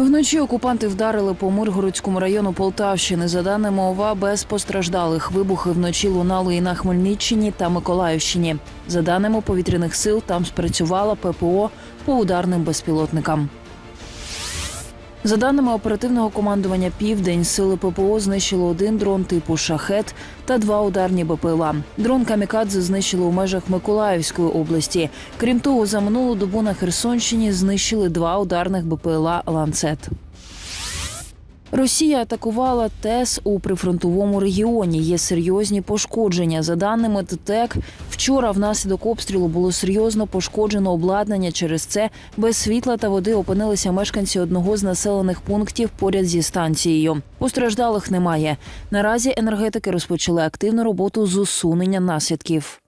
Вночі окупанти вдарили по Миргородському району Полтавщини. За даними ОВА, без постраждалих вибухи вночі лунали і на Хмельниччині та Миколаївщині. За даними повітряних сил, там спрацювала ППО по ударним безпілотникам. За даними оперативного командування Південь, сили ППО знищили один дрон типу шахет та два ударні БПЛА. Дрон Камікадзе знищили у межах Миколаївської області. Крім того, за минулу добу на Херсонщині знищили два ударних БПЛА Ланцет. Росія атакувала ТЕС у прифронтовому регіоні. Є серйозні пошкодження. За даними ТТЕК, вчора внаслідок обстрілу було серйозно пошкоджено обладнання. Через це без світла та води опинилися мешканці одного з населених пунктів поряд зі станцією. Постраждалих немає. Наразі енергетики розпочали активну роботу з усунення наслідків.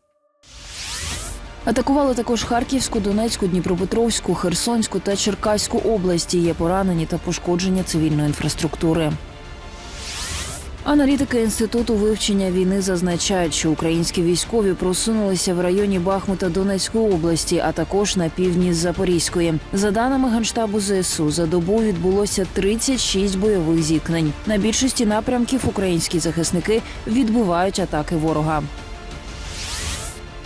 Атакували також Харківську, Донецьку, Дніпропетровську, Херсонську та Черкаську області. Є поранені та пошкодження цивільної інфраструктури. Аналітики інституту вивчення війни зазначають, що українські військові просунулися в районі Бахмута Донецької області, а також на півдні Запорізької. За даними генштабу ЗСУ, за добу відбулося 36 бойових зіткнень. На більшості напрямків українські захисники відбивають атаки ворога.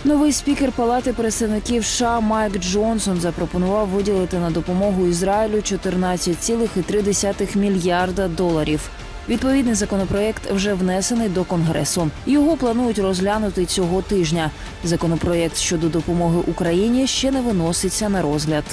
Новий спікер Палати представників США Майк Джонсон запропонував виділити на допомогу Ізраїлю 14,3 мільярда доларів. Відповідний законопроєкт вже внесений до конгресу. Його планують розглянути цього тижня. Законопроєкт щодо допомоги Україні ще не виноситься на розгляд.